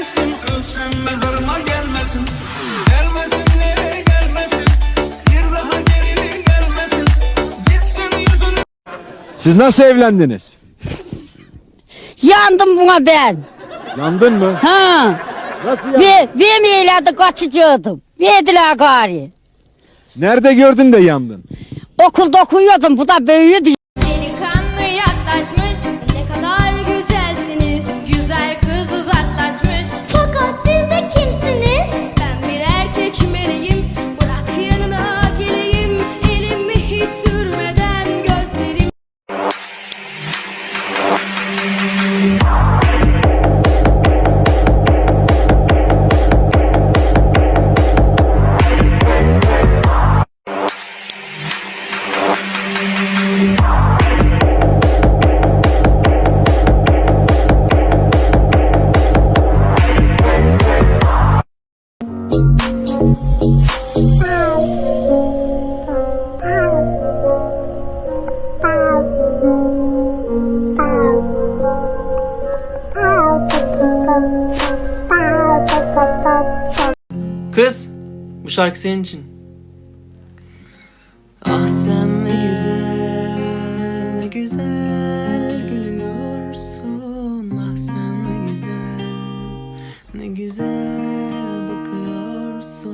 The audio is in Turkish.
teslim Ölsem mezarıma gelmesin Gelmesin nereye gelmesin Bir daha geri gelmesin Gitsin yüzünü Siz nasıl evlendiniz? Yandım buna ben. Yandın mı? Ha. Nasıl yandın? Ve, ve meylerde kaçıcıyordum. Verdiler gari. Nerede gördün de yandın? Okulda okuyordum. Bu da büyüdü. Delikanlı yaklaşmış Kız, bu şarkı senin için. Ah sen ne güzel, ne güzel gülüyorsun. Ah sen ne güzel, ne güzel bakıyorsun.